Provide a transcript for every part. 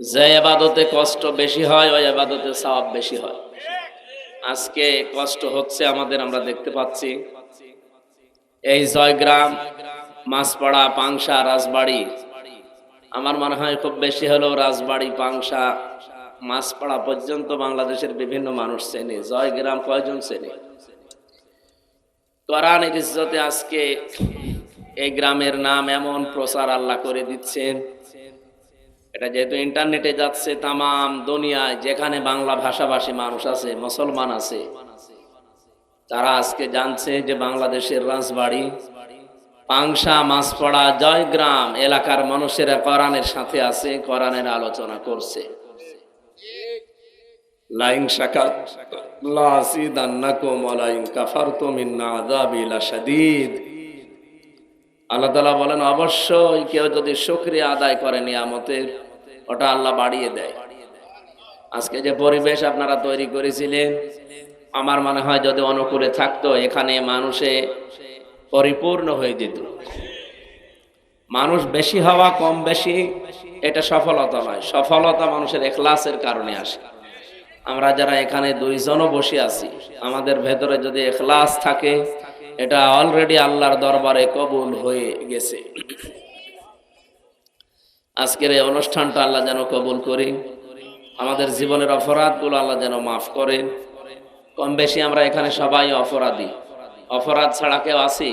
যে আবাদতে কষ্ট বেশি হয়, ওই এবাদতে সওয়াব বেশি হয়। আজকে কষ্ট হচ্ছে আমাদের, আমরা দেখতে পাচ্ছি। এই জয়গ্রাম, মাছপাড়া, পাংশা, রাজবাড়ি। আমার মনে হয় খুব বেশি হলেও রাজবাড়ি, পাংশা, মাছপাড়া পর্যন্ত বাংলাদেশের বিভিন্ন মানুষ চেনে। জয়গ্রাম কয়জন চেনে? কোরআনের ইজ্জতে আজকে এই গ্রামের নাম এমন প্রচার আল্লাহ করে দিচ্ছেন। এটা যেহেতু ইন্টারনেটে যাচ্ছে তামাম দুনিয়ায়, যেখানে বাংলা ভাষাভাষী মানুষ আছে, মুসলমান আছে, তারা আজকে জানছে যে বাংলাদেশের রাজবাড়ি পাংশা মাছপড়া জয়গ্রাম এলাকার মানুষেরা কোরআনের সাথে আছে, কোরআনের আলোচনা করছে। লাইন শাকাত লাসিদান্নাকুম ওয়ালাইন কাফারতুম ইন্না আল্লাহ তাআলা বলেন, অবশ্যই কেউ যদি শুকরিয়া আদায় করে নিয়ামতের ওটা আল্লাহ বাড়িয়ে দেয়। আজকে যে পরিবেশ আপনারা তৈরি করেছিলেন, আমার মনে হয় যদি অনুকূলে থাকতো, এখানে মানুষে পরিপূর্ণ হয়ে যেত। মানুষ বেশি হওয়া, কম বেশি, এটা সফলতা নয়। সফলতা মানুষের এখলাসের কারণে আসে। আমরা যারা এখানে দুইজনও বসে আছি, আমাদের ভেতরে যদি এখলাস থাকে এটা অলরেডি আল্লাহর দরবারে কবুল হয়ে গেছে। আজকের এই অনুষ্ঠানটা আল্লাহ যেন কবুল করি। আমাদের জীবনের অপরাধগুলো আল্লাহ যেন মাফ করেন। কম বেশি আমরা এখানে সবাই অপরাধী। অপরাধ ছাড়া কেউ আছি?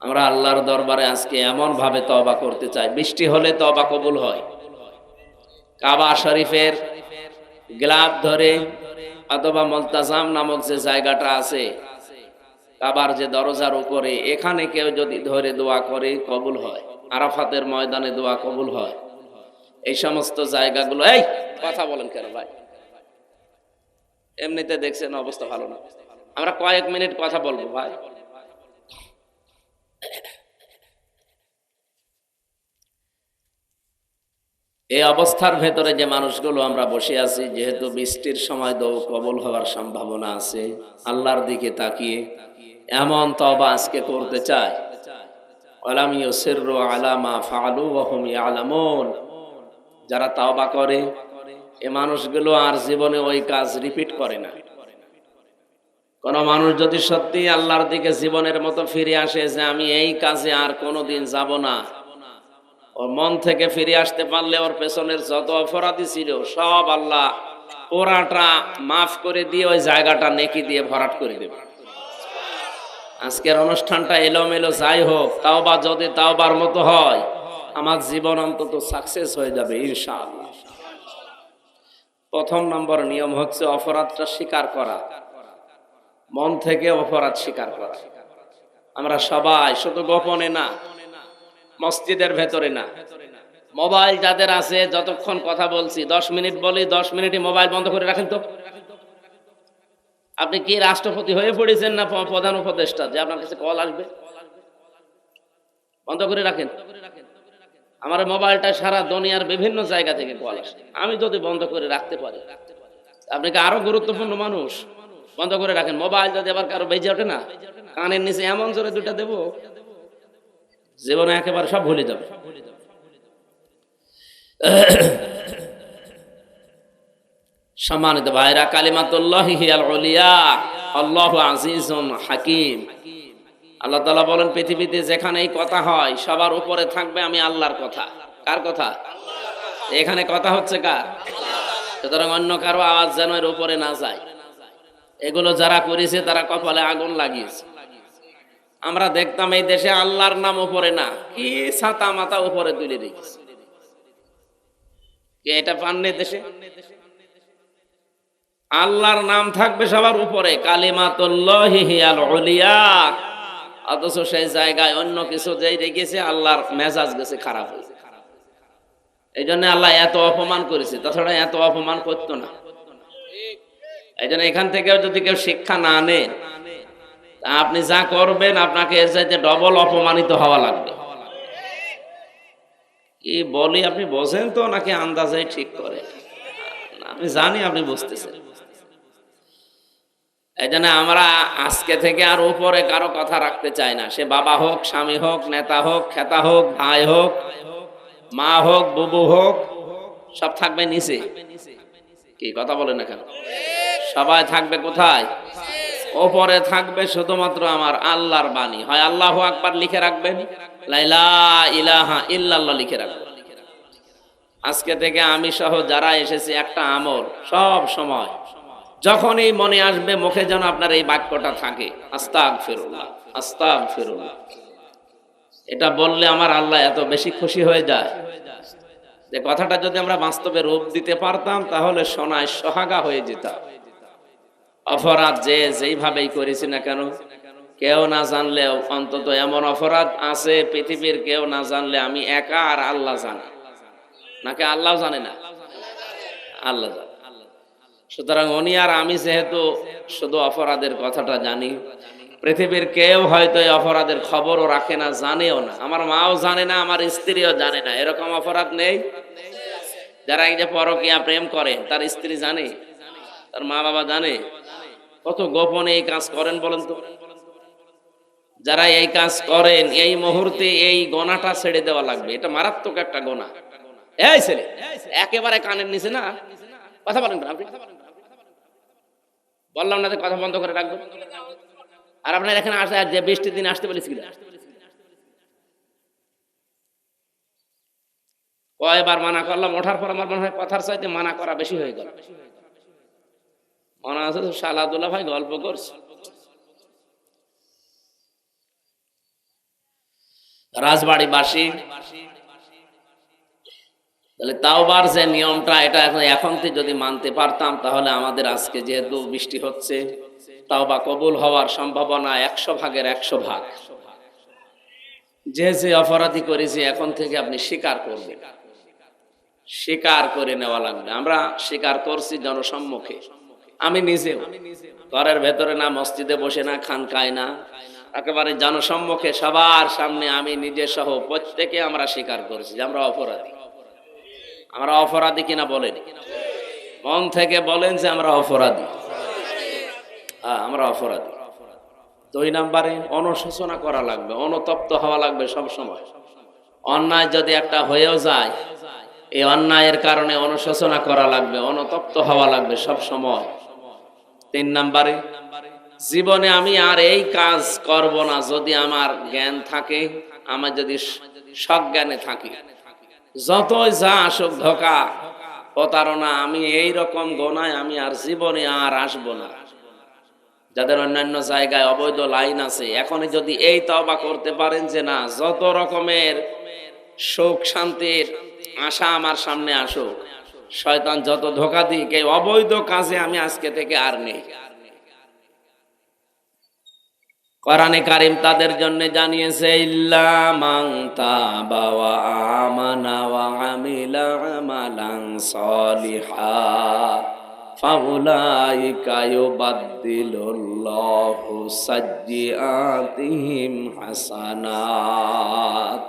আমরা আল্লাহর দরবারে আজকে এমন ভাবে তবা করতে চাই। বৃষ্টি হলে তবা কবুল হয়। কাবা শরীফের গ্লাভ ধরে অথবা মলতাজাম নামক যে জায়গাটা আছে, কাবার যে দরজার উপরে, এখানে কেউ যদি ধরে দোয়া করে, কবুল হয়। আরাফাতের ময়দানে দোয়া কবুল হয়। এই সমস্ত জায়গাগুলো, এই, কথা বলেন কেন ভাই? এমনিতে দেখছেন অবস্থা ভালো না। আমরা কয়েক মিনিট কথা বলব ভাই। এই অবস্থার ভেতরে যে মানুষগুলো আমরা বসে আছি, যেহেতু বৃষ্টির সময় দৌ কবল হওয়ার সম্ভাবনা আছে, আল্লাহর দিকে তাকিয়ে এমন তবা আজকে করতে চায় যারা তাওবা করে, এ মানুষগুলো আর জীবনে ওই কাজ রিপিট করে না। কোন মানুষ যদি সত্যি আল্লাহর দিকে জীবনের মতো ফিরে আসে যে আমি এই কাজে আর কোনোদিন যাব না ওর মন থেকে ফিরে আসতে পারলে ওর পেছনের যত অপরাধী ছিল, সব আল্লাহ পোড়াটা মাফ করে দিয়ে ওই জায়গাটা নেকি দিয়ে ভরাট করে দেবে। আজকের অনুষ্ঠানটা এলোমেলো যাই হোক তাও বা যদি তাওবার মতো হয়, আমার জীবন অন্তত সাকসেস হয়ে যাবে, ইনশাআল্লাহ। প্রথম নম্বর নিয়ম হচ্ছে অপরাধটা স্বীকার করা। মন থেকে অপরাধ স্বীকার করা। আমরা সবাই শুধু গোপনে না মসজিদের ভেতরে না। মোবাইল যাদের আছে, যতক্ষণ কথা বলছি, দশ মিনিট বলি, দশ মিনিটই মোবাইল বন্ধ করে রাখেন তো। আপনি কি রাষ্ট্রপতি হয়ে পড়েছেন না প্রধান উপদেষ্টা? যে আপনার কাছে কল আসবে। বন্ধ করে রাখেন। আমার মোবাইলটা সারা দুনিয়ার বিভিন্ন জায়গা থেকে কল আসে। আমি যদি বন্ধ করে রাখতে পারি, আপনি কি আরও গুরুত্বপূর্ণ মানুষ? বন্ধ করে রাখেন। মোবাইল যদি আবার কারও বেজে ওঠে না, কানের নিচে এমন জোরে দুটা দেবো জীবনে একেবারে সব ভুলে যাবে। সম্মানিত ভাইরা, কালিমাতুল্লাহ আল্লাহ আল্লাহ তালা বলেন, পৃথিবীতে যেখানে এই কথা হয়, সবার উপরে থাকবে আমি আল্লাহর কথা। কার কথা? এখানে কথা হচ্ছে কার? সুতরাং অন্য কারও আওয়াজ যেন এর উপরে না যায়। এগুলো যারা করেছে, তারা কপালে আগুন লাগিয়েছে। আমরা দেখতাম এই দেশে আল্লাহর নাম উপরে না। কি ছাতা মাথা উপরে তুলে রেখেছে এটা পাননি দেশে? আল্লাহর নাম থাকবে সবার উপরে। অথচ সেই জায়গায় অন্য কিছু যেই রেখেছে, আল্লাহর মেজাজ গেছে খারাপ হয়েছে এই জন্য আল্লাহ এত অপমান করেছে। তাছাড়া এত অপমান করতো না। এই জন্য এখান থেকেও যদি কেউ শিক্ষা না তা আপনি যা করবেন, আপনাকে এর চাইতে ডবল অপমানিত হওয়া লাগবে। কি বলি আপনি বোঝেন তো নাকি আন্দাজে ঠিক করে? আমি জানি আপনি বুঝতেছেন। এই জন্য আমরা আজকে থেকে আর উপরে কারও কথা রাখতে চাই না। সে বাবা হোক, স্বামী হোক, নেতা হোক, খেতা হোক, ভাই হোক, মা হোক, বুবু হোক, সব থাকবে নিচে। কি কথা বলেন না কেন? সবাই থাকবে কোথায়? ওপরে থাকবে শুধুমাত্র আমার আল্লাহর বাণী। হয় আল্লাহ আকবার লিখে রাখবেন লাইলা ইলাহা লিখে রাখবেন আজকে থেকে আমি সহ যারা এসেছি, একটা আমল, সব সময়। যখনই মনে আসবে, মুখে যেন আপনার এই বাক্যটা থাকে। আস্তাক ফিরুল্লাহ আস্তাক ফিরুল্লাহ এটা বললে আমার আল্লাহ এত বেশি খুশি হয়ে যায়। যে কথাটা যদি আমরা বাস্তবে রূপ দিতে পারতাম, তাহলে সোনায় সোহাগা হয়ে যেতাম। অপরাধ যে যেইভাবেই করেছি না কেন, কেউ না জানলেও অন্তত এমন অপরাধ আছে পৃথিবীর কেউ না জানলে আমি একা আর আল্লাহ জানে। নাকি আল্লাহ জানে না? আল্লাহ জানে। সুতরাং উনি আর আমি যেহেতু শুধু অপরাধের কথাটা জানি, পৃথিবীর কেউ হয়তো এই অপরাধের খবরও রাখে না, জানেও না। আমার মাও জানে না, আমার স্ত্রীও জানে না। এরকম অপরাধ নেই? যারা এই যে পরকিয়া প্রেম করে, তার স্ত্রী জানে? তার মা বাবা জানে? কত গোপনে এই কাজ করেন বলেন তো? যারা এই কাজ করেন, এই মুহূর্তে এই গোনাটা ছেড়ে দেওয়া লাগবে। এটা মারাত্মক একটা গোনা। এই ছেলে, একেবারে কানের নিচে না? কথা বলেন বললাম না কথা বন্ধ করে রাখব। আর আপনার এখানে আসে, যে বৃষ্টির দিন আসতে বলেছি কয়বার মানা করলাম, ওঠার পর আমার মনে হয় কথার চাইতে মানা করা বেশি হয়ে গেল। আছে সালাদুল্লাহ ভাই গল্প করছে। রাজবাড়ি বাসী তাহলে তাওবার যে নিয়মটা, এটা এখন এখন যদি মানতে পারতাম, তাহলে আমাদের আজকে যেহেতু বৃষ্টি হচ্ছে, তাওবা কবুল হওয়ার সম্ভাবনা একশো ভাগের একশো ভাগ। যে যে অপরাধী করেছি, এখন থেকে আপনি স্বীকার করবেন। স্বীকার করে নেওয়া লাগবে। আমরা স্বীকার করছি জনসম্মুখে। আমি নিজেও ঘরের ভেতরে না, মসজিদে বসে না খানকায় না। একেবারে জনসম্মুখে সবার সামনে আমি নিজে সহ প্রত্যেকে আমরা স্বীকার করছি যে আমরা অপরাধী। আমরা অপরাধী কিনা বলেন? মন থেকে বলেন যে আমরা অপরাধী। হ্যাঁ আমরা অপরাধী। দুই নাম্বারে অনুশোচনা করা লাগবে, অনুতপ্ত হওয়া লাগবে সব সময় অন্যায় যদি একটা হয়েও যায় এই অন্যায়ের কারণে অনুশোচনা করা লাগবে, অনুতপ্ত হওয়া লাগবে সব সময়। তিন নাম্বারে, জীবনে আমি আর এই কাজ করব না যদি আমার জ্ঞান থাকে আমার যদি সজ্ঞানে থাকি। যতই যা আসুক ধোকা, প্রতারণা, আমি এই রকম গোনায় আমি আর জীবনে আর আসব না। যাদের অন্যান্য জায়গায় অবৈধ লাইন আছে, এখনই যদি এই তবা করতে পারেন যে না, যত রকমের সুখ শান্তির আশা আমার সামনে আসুক। শয়তান যত ধোকা দিক, এই অবৈধ কাজে আমি আজকে থেকে আর নেই। কোরআনে কারিম তাদের জন্য জানিয়েছে, ইল্লা মান তাবা ওয়া আমানা ওয়া আমিলা আমালান সলিহা, ফাউলাইকা ইউবাদদিলুল্লাহু সাজ্জিআতিহিম হাসানাত।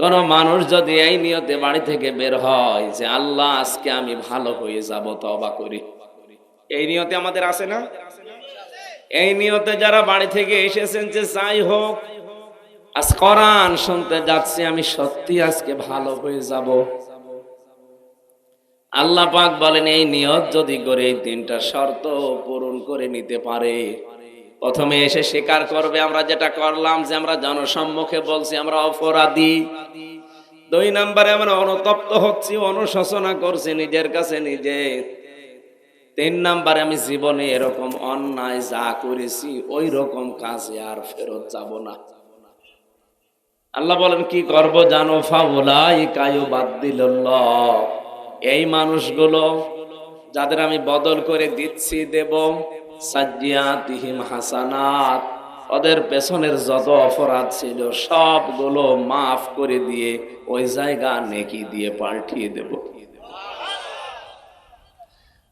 কোন মানুষ যদি এই নিয়তে বাড়ি থেকে বের হয় যে, আল্লাহ, আজকে আমি ভালো হয়ে যাব তবা করি। এই নিয়তে আমাদের আছে না? এই নিয়তে যারা বাড়ি থেকে এসেছেন যে, যাই হোক, আজ করান শুনতে যাচ্ছি, আমি সত্যি আজকে ভালো হয়ে যাব। আল্লাহ পাক বলেন, এই নিয়ত যদি করে এই তিনটা শর্ত পূরণ করে নিতে পারে। প্রথমে এসে স্বীকার করবে, আমরা যেটা করলাম যে আমরা জনসম্মুখে বলছি, আমরা অপরাধী। দুই নম্বরে আমরা অনুতপ্ত হচ্ছি, অনুশোচনা করছি নিজের কাছে নিজে। তিন নাম্বারে আমি জীবনে এরকম অন্যায় যা করেছি ওই রকম কাজে আর ফেরত যাব না। আল্লাহ বলেন, কি করব জানো? ফাউলাই কায়ু বাদ দিল এই মানুষগুলো, যাদের আমি বদল করে দিচ্ছি, দেব। সাজ্জিয়াতিহিম হাসানাত। ওদের পেছনের যত অপরাধ ছিল, সবগুলো মাফ করে দিয়ে ওই জায়গা নেকি দিয়ে পাল্টিয়ে দেব।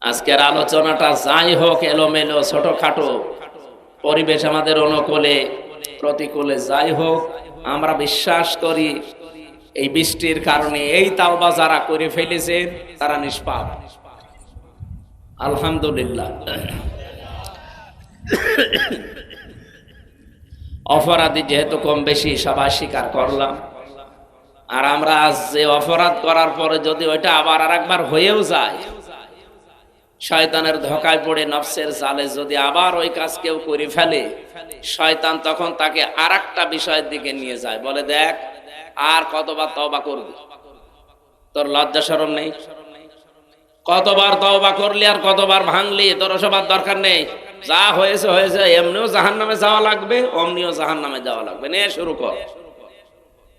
আজকের আলোচনাটা যাই হোক, এলোমেলো, ছোটখাটো। পরিবেশ আমাদের অনুকূলে, প্রতিকূলে যাই হোক, আমরা বিশ্বাস করি এই বৃষ্টির কারণে এই তাওবা যারা করে ফেলেছেন, তারা নিষ্পাপ। আলহামদুলিল্লাহ। অপরাধী যেহেতু কম বেশি, সবাই স্বীকার করলাম। আর আমরা আজ যে অপরাধ করার পরে যদি ওইটা আবার আর একবার হয়েও যায়, শয়তানের ধোকায় পড়ে নফসের জালে যদি আবার ওই কাজ কেউ করে ফেলে, শয়তান তখন তাকে আর একটা বিষয়ের দিকে নিয়ে যায়। বলে দেখ, আর কতবার তওবা করবি? তোর লজ্জা শরম নেই? কতবার তওবা করলি আর কতবার ভাঙলি? তোর সবার দরকার নেই? যা হয়েছে হয়েছে, এমনিও জাহান নামে যাওয়া লাগবে, অমনিও জাহান নামে যাওয়া লাগবে। নে, শুরু কর।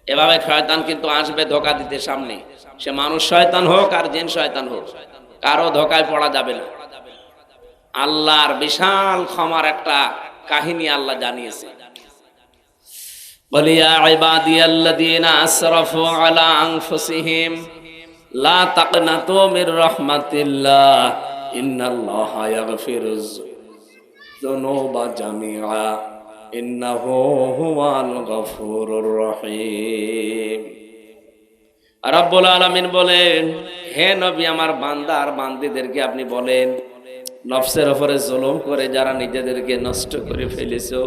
এভাবে শয়তান কিন্তু আসবে ধোকা দিতে সামনে। সে মানুষ শয়তান হোক আর জিন শয়তান হোক, কারও ধোকায় পড়া যাবে না। আল্লাহর বিশাল ক্ষমার একটা কাহিনী আল্লাহ জানিয়েছে। বলি, ইয়া ইবাদিয়াল্লাযীনা আসরাফু আলা আনফুসিহিম, লা তাকনাতু মির রাহমাতিল্লাহ, ইন্নাল্লাহা ইয়াগফিরুজ গফুরুর রহিম। রব্বুল আলামিন বলেন, হে নবী, আমার বান্দা আর বান্দিদেরকে আপনি বলেন, নফসের ওপরে জুলুম করে যারা নিজেদেরকে নষ্ট করে ফেলেছো,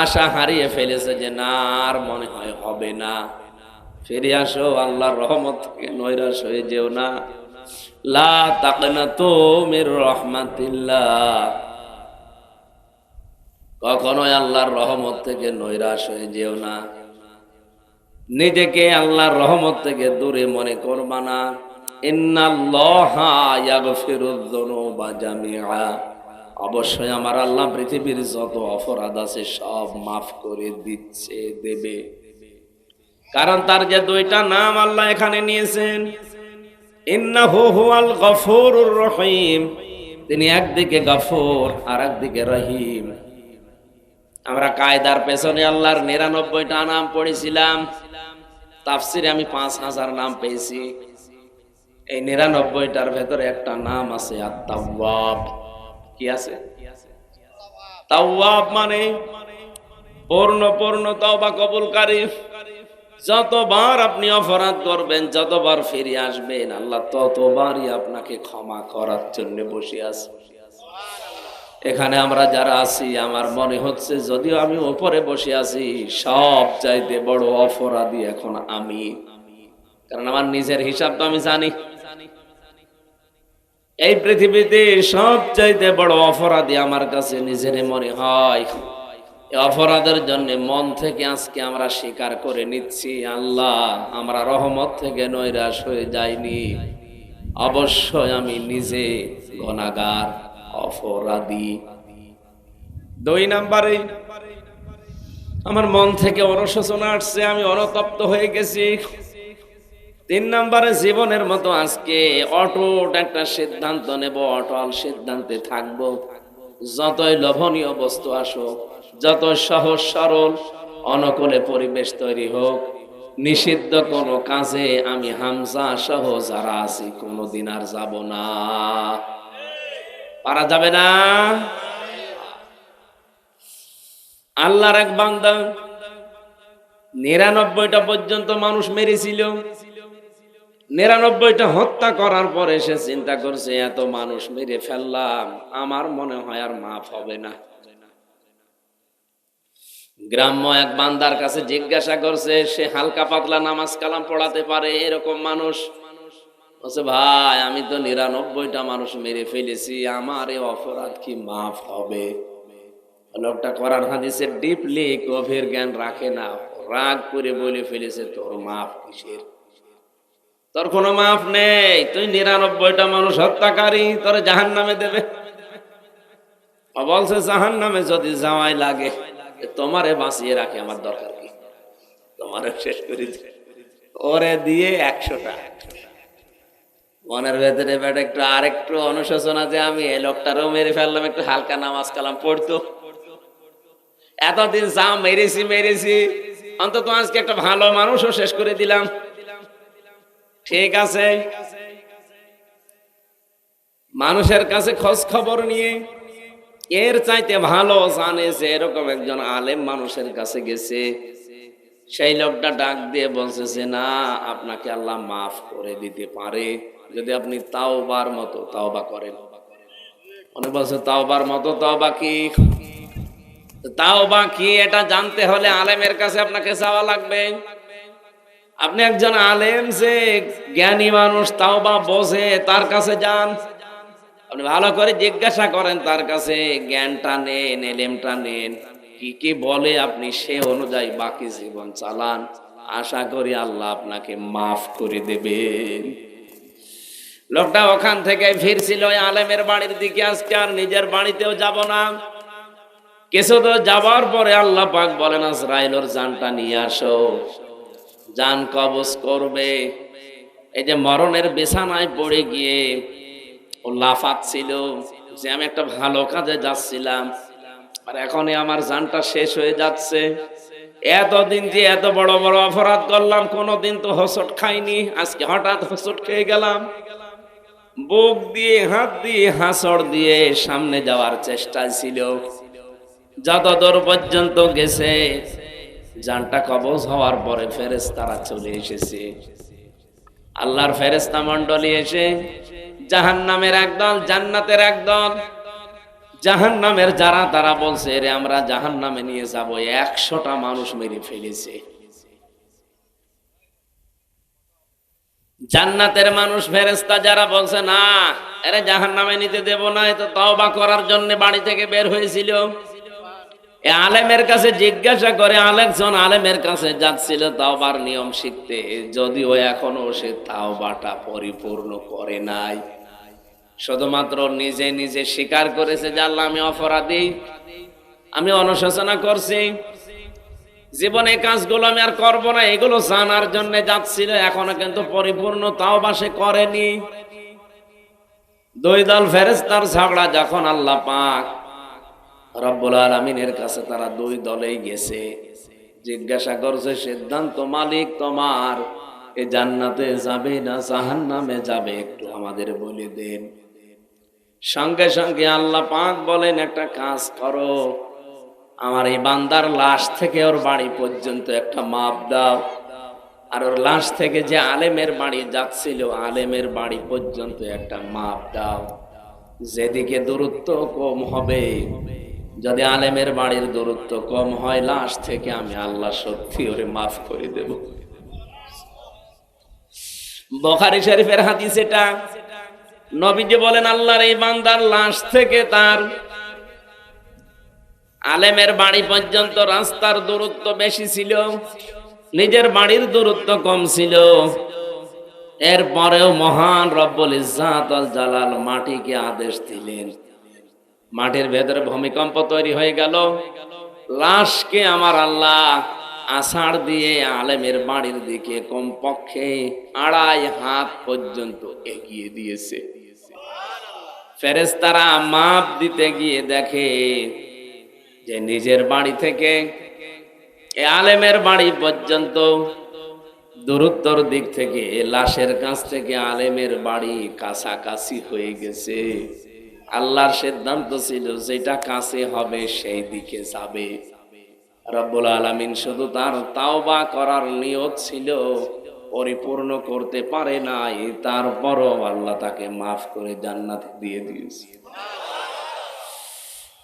আশা হারিয়ে ফেলেছে যে না, আর মনে হয় হবে না। ফিরে আসো, আল্লাহর রহমত থেকে নৈরাশ হয়ে যেও না। লা তাকনা তো মির রহমাতিল্লাহ। কখনোই আল্লাহর রহমত থেকে নৈরাশ হয়ে যেও না। নিজেকে আল্লাহর রহমত থেকে দূরে মনে করবা না। অবশ্যই আমার আল্লাহ পৃথিবীর যত অপরাধ আছে সব মাফ করে দিচ্ছে, দেবে। কারণ তার যে দুইটা নাম আল্লাহ এখানে নিয়েছেন তিনি একদিকে গফুর আর একদিকে রহিম। আমরা কায়দার পেছনে আল্লাহর নিরানব্বইটা নাম পড়েছিলাম। তাফসিরে আমি পাঁচ হাজার নাম পেয়েছি। এই নিরানব্বইটার ভেতরে একটা নাম আছে কি আছে? মানে পূর্ণ পূর্ণ তওবা কবুলকারী। যতবার আপনি অপরাধ করবেন, যতবার ফিরে আসবেন, আল্লাহ ততবারই আপনাকে ক্ষমা করার জন্য বসে আছে। এখানে আমরা যারা আছি, আমার মনে হচ্ছে যদিও আমি উপরে বসে আছি, সব চাইতে বড় অপরাধী এখন আমি। কারণ আমার নিজের হিসাব তো আমি জানি। এই পৃথিবীতে সব চাইতে বড় অপরাধী আমার কাছে নিজের মনে হয়। অপরাধের জন্য মন থেকে আজকে আমরা স্বীকার করে নিচ্ছি, আল্লাহ, আমরা রহমত থেকে নৈরাশ হয়ে যাইনি। অবশ্যই আমি নিজে গনাগার অপরাধী। দুই নাম্বারে, আমার মন থেকে অনুশোচনা আসছে, আমি অনতপ্ত হয়ে গেছি। তিন নম্বরে, জীবনের মতো আজকে অটুট একটা সিদ্ধান্ত নেব, অটল সিদ্ধান্তে থাকব। যতই লোভনীয় বস্তু আসুক যত সহজ সরল, অনকলে পরিবেশ তৈরি হোক, নিষিদ্ধ কোনো কাজে আমি হামজা সহ যারা আছি, কোনোদিন আর যাব না। পারা যাবে না। আল্লাহর এক বান্দা নিরানব্বইটা পর্যন্ত মানুষ মেরেছিল। নিরানব্বইটা হত্যা করার পরে সে চিন্তা করছে, এত মানুষ মেরে ফেললাম, আমার মনে হয় আর মাফ হবে না। গ্রাম্য এক বান্দার কাছে জিজ্ঞাসা করছে, সে হালকা পাতলা নামাজ কালাম পড়াতে পারে এরকম মানুষ? বলছে, ভাই, আমি তো নিরানব্বইটা মানুষ মেরে ফেলেছি, আমার এ অপরাধ কি মাফ হবে? লোকটা করার হাদিসে ডিপলি গভীর জ্ঞান রাখে না, রাগ করে বলে ফেলেছে, তোর মাফ কিসের? তোর কোনো মাফ নেই, তুই নিরানব্বইটা মানুষ হত্যাকারী, তোর জাহান নামে দেবে বলছে জাহান নামে যদি যাওয়াই লাগে তোমারে বাঁচিয়ে রাখে আমার দরকার কি? তোমারে শেষ করে। ওরে দিয়ে একশোটা। মনের ভেতরে বেটা একটু আরেকটু অনুশোচনা যে আমি এই লোকটারও মেরে ফেললাম, একটু হালকা নামাজ কালাম পড়তো। এতদিন যা মেরেছি মেরেছি। অন্তত আজকে একটা ভালো মানুষও শেষ করে দিলাম। ঠিক আছে। মানুষের কাছে খোঁজ খবর নিয়ে, এর চাইতে ভালো জানে যে এরকম একজন আলেম মানুষের কাছে গেছে। সেই লোকটা ডাক দিয়ে বলছে যে, না, আপনাকে আল্লাহ মাফ করে দিতে পারে। যদি আপনি তাওবার মতো তাওবা করেন। মনে বলছে, তাওবার মতো তাওবা কি? তাওবা কি এটা জানতে হলে আলেমের কাছে আপনাকে যাওয়া লাগবে। আপনি একজন আলেম যে জ্ঞানী মানুষ তাও বা বোঝে, তার কাছে যান। আপনি ভালো করে জিজ্ঞাসা করেন তার কাছে, জ্ঞানটা নেন, এলেমটা নেন, কি কি বলে আপনি সে অনুযায়ী বাকি জীবন চালান? আশা করি আল্লাহ আপনাকে মাফ করে দেবেন। লোকটা ওখান থেকে ফিরছিল আলেমের বাড়ির দিকে আজকে আর নিজের বাড়িতেও যাব না। কিছু তো যাবার পরে আল্লাহ পাক বলেন, আজরাইলর জানটা নিয়ে আসো। জান কবজ করবে। এই যে মরণের বিছানায় পড়ে গিয়ে ও লাফাচ্ছিল যে, আমি একটা ভালো কাজে যাচ্ছিলাম, আর এখনই আমার জানটা শেষ হয়ে যাচ্ছে। এতদিন যে এত বড় বড় অপরাধ করলাম, কোনোদিন তো হোসট খাইনি। আজকে হঠাৎ হোসট খেয়ে গেলাম। বুক দিয়ে, হাত দিয়ে হাসড় দিয়ে সামনে যাওয়ার চেষ্টা ছিল। যত দূর পর্যন্ত গেছে, জানটা কবজ হওয়ার পরে ফেরেস তারা চলে এসেছে। আল্লাহর ফেরেস্তা মন্ডলী এসে জাহান নামের একদল, জান্নাতের একদল জাহান নামের যারা তারা বলছে রে আমরা জাহান নামে নিয়ে যাব, একশোটা মানুষ মেরে ফেলেছে। জান্নাতের মানুষ ফেরেস্তা যারা বলছে, না, এরে জাহান নামে নিতে দেব না, এ তওবা করার জন্য বাড়ি থেকে বের হয়েছিল। আলেমের কাছে জিজ্ঞাসা করে আলেকজন আলেমের কাছে যাচ্ছিল তাওবার নিয়ম শিখতে, যদিও এখনও সে তাওবাটা পরিপূর্ণ করে নাই। শুধুমাত্র নিজে নিজে স্বীকার করেছে যে, আল্লাহ, আমি অপরাধী, আমি অনুশোচনা করছি। জীবনে কাজগুলো আমি আর করব না, এগুলো জানার জন্য যাচ্ছিল, এখনও কিন্তু পরিপূর্ণ তাও বাসে করেনি। দুই দল ফেরেস্তার ঝগড়া যখন আল্লাহ পাক রব্বুল আলমিনের কাছে তারা দুই দলেই গেছে। জিজ্ঞাসা করছে, সিদ্ধান্ত মালিক তোমার, এ জান্নাতে যাবে না জাহান্নামে যাবে, একটু আমাদের বলে দেন? সঙ্গে সঙ্গে আল্লাহ পাক বলেন, একটা কাজ করো আমার এই বান্দার লাশ থেকে ওর বাড়ি পর্যন্ত একটা মাপ দাও। আর ওর লাশ থেকে যে আলেমের বাড়ি যাচ্ছিল, আলেমের বাড়ি পর্যন্ত একটা মাপ দাও। যেদিকে দূরত্ব কম হবে, যদি আলেমের বাড়ির দূরত্ব কম হয়, লাশ থেকে আমি আল্লাহ সত্যি ওরে মাফ করে দেব। বখারি শরীফের হাদিস সেটা নবীজি বলেন, আল্লাহর এই বান্দার লাশ থেকে তার আলেমের বাড়ি পর্যন্ত রাস্তার দূরত্ব বেশি ছিল, নিজের বাড়ির দূরত্ব কম ছিল। এরপরেও মহান রব্বুল ইজ্জাত আল জালাল মাটিকে আদেশ দিলেন। মাটির ভেতরে ভূমিকম্প তৈরি হয়ে গেল। লাশকে আমার আল্লাহ আষাঢ় দিয়ে আলেমের বাড়ির দিকে কমপক্ষে আড়াই হাত পর্যন্ত এগিয়ে দিয়েছে। ফেরেস্তারা মাপ দিতে গিয়ে দেখে যে নিজের বাড়ি থেকে এ আলেমের বাড়ি পর্যন্ত দূরত্বর দিক থেকে লাশের কাছ থেকে আলেমের বাড়ি কাছাকাছি হয়ে গেছে। আল্লাহর সিদ্ধান্ত ছিল, যেটা কাছে হবে সেই দিকে যাবে। রব্বুল আলমিন শুধু তার তাওবা করার নিয়ত ছিল, পরিপূর্ণ করতে পারে নাই, তারপরও আল্লাহ তাকে মাফ করে জান্নাত দিয়ে দিয়েছে।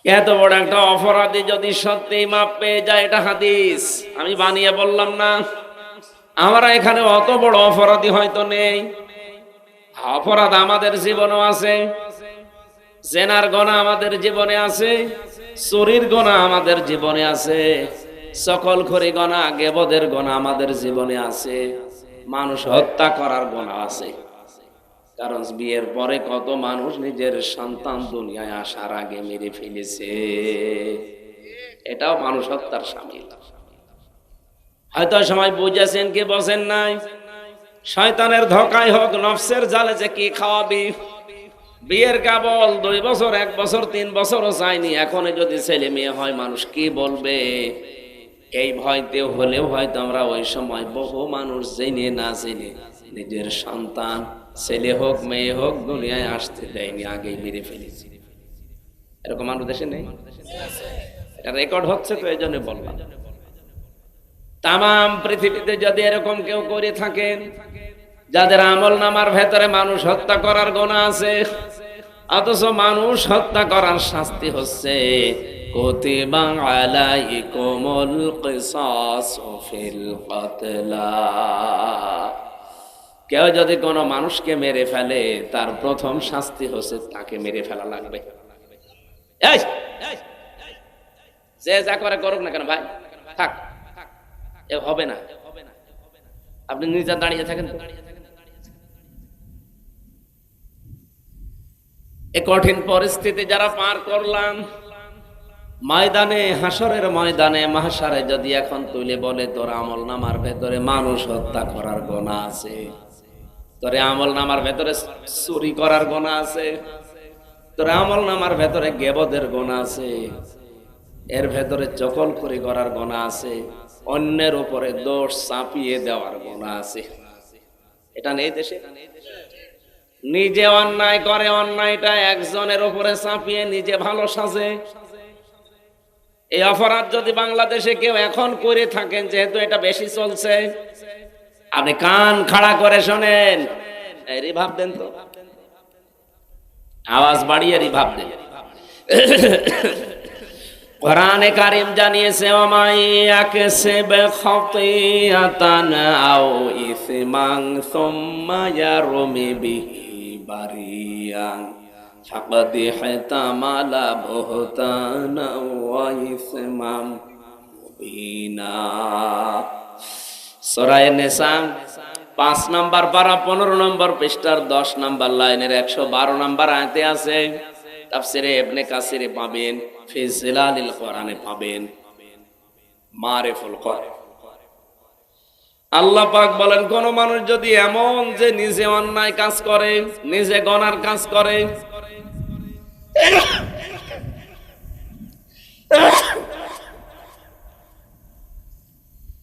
এত বড় একটা অপরাধী যদি সত্যি মাপ পেয়ে যায়, এটা হাদিস। আমি বানিয়ে বললাম না। আমরা এখানে অত বড় অপরাধী হয়তো নেই। অপরাধ আমাদের জীবনও আছে। জেনার গোনা আমাদের জীবনে আছে। চুরির গোনা আমাদের জীবনে আছে। সকল খরি গোনা, গেবদের গোনা আমাদের জীবনে আছে। মানুষ হত্যা করার গোনা আছে। কারণ বিয়ের পরে কত মানুষ নিজের সন্তান দুনিয়ায় আসার আগে মেরে ফেলেছে। এটাও মানুষ হত্যার সামিল। হয়তো সময় বুঝেছেন কি বসেন নাই? শয়তানের ধোকায় হোক, নফসের জালে যে কি খাওয়াবি? বিয়ের কাবল দুই বছর, এক বছর, তিন বছরও চাইনি এখন যদি ছেলে মেয়ে হয়, মানুষ কি বলবে? এই ভয়তে হলেও হয়তো আমরা ওই সময় বহু মানুষ জেনে না জেনে নিজের সন্তান ছেলে হোক, মেয়ে হোক, দুনিয়ায় আসতে দেয়নি, আগেই মেরে ফেলেছি। এরকম মানুষ দেশে নেই? এটা রেকর্ড হচ্ছে তো, এই জন্য বললাম। তাম পৃথিবীতে যদি এরকম কেউ করে থাকেন, যাদের আমল নামার ভেতরে মানুষ হত্যা করার গোনা আছে, অথচ মানুষ হত্যা করার শাস্তি হচ্ছে। কুতিবা আলাইকুমুল কিসাসু কেউ যদি কোনো মানুষকে মেরে ফেলে, তার প্রথম শাস্তি হচ্ছে তাকে মেরে ফেলা লাগবে। যে যা করে করুক না কেন ভাই, থাক, এ হবে না। আপনি নিজে দাঁড়িয়ে থাকেন এ কঠিন পরিস্থিতি যারা পার করলাম, ময়দানে হাসরের ময়দানে মাহাসারে যদি এখন তুলে বলে, তোর আমল নামার ভেতরে মানুষ হত্যা করার গোনা আছে। তোর আমল নামার ভেতরে চুরি করার গোনা আছে। তোর আমল নামার ভেতরে গেবদের গোনা আছে। এর ভেতরে চকল করি করার গোনা আছে। অন্যের উপরে দোষ চাপিয়ে দেওয়ার গোনা আছে। এটা নেই দেশে? নিজে অন্যায় করে, অন্যায়টা একজনের উপরে চাপিয়ে নিজে ভালো সাজে। এই অপরাধ যদি বাংলাদেশে কেউ এখন করে থাকেন, যেহেতু এটা বেশি চলছে আপনি কান খাড়া করে শোনেন। রিভাব দেন তো। আওয়াজ বাড়িয়ে রিভাব দেন। কোরআনে কারিম জানিয়েছে, ওমাই ইয়াকসিব খাতিয়াতান আও ইসমান সুম্মা ইয়ারমি বিহি সরায় পাঁচ নাম্বার পারা, পনেরো নম্বর পৃষ্ঠার দশ নাম্বার লাইনের একশো বারো নাম্বার আয়তে আছে কাসিরে পাবেন ফিজিলালিল কোরআনে পাবেন। আল্লাহ পাক বলেন কোন মানুষ যদি এমন যে নিজে অন্যায় কাজ করে, নিজে গনার কাজ করে